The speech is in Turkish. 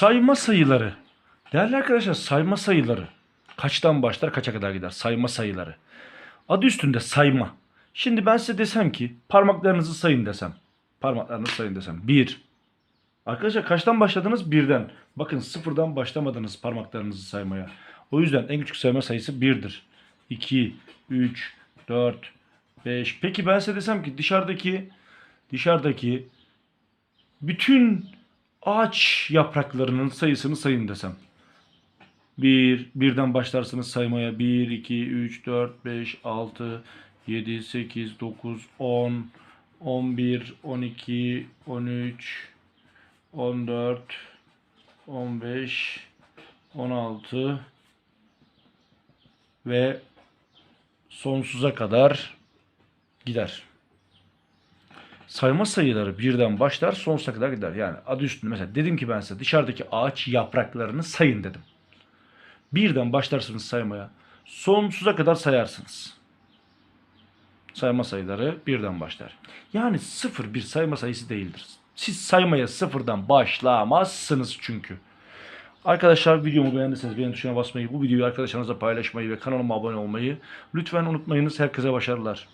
Sayma sayıları. Değerli arkadaşlar sayma sayıları. Kaçtan başlar kaça kadar gider? Sayma sayıları. Adı üstünde sayma. Şimdi ben size desem ki parmaklarınızı sayın desem. Parmaklarınızı sayın desem. 1. Arkadaşlar kaçtan başladınız? Birden. Bakın sıfırdan başlamadınız parmaklarınızı saymaya. O yüzden en küçük sayma sayısı 1'dir. 2, 3, 4, 5. Peki ben size desem ki dışarıdaki dışarıdaki bütün ağaç yapraklarının sayısını sayın desem. 1, birden başlarsınız saymaya. 1, 2, 3, 4, 5, 6, 7, 8, 9, 10, 11, 12, 13, 14, 15, 16 ve sonsuza kadar gider. Sayma sayıları birden başlar sonsuza kadar gider. Yani adı üstünde mesela dedim ki ben size dışarıdaki ağaç yapraklarını sayın dedim. Birden başlarsınız saymaya. Sonsuza kadar sayarsınız. Sayma sayıları birden başlar. Yani sıfır bir sayma sayısı değildir. Siz saymaya sıfırdan başlamazsınız çünkü. Arkadaşlar videomu beğendiyseniz beğen tuşuna basmayı, bu videoyu arkadaşlarınızla paylaşmayı ve kanalıma abone olmayı lütfen unutmayınız. Herkese başarılar.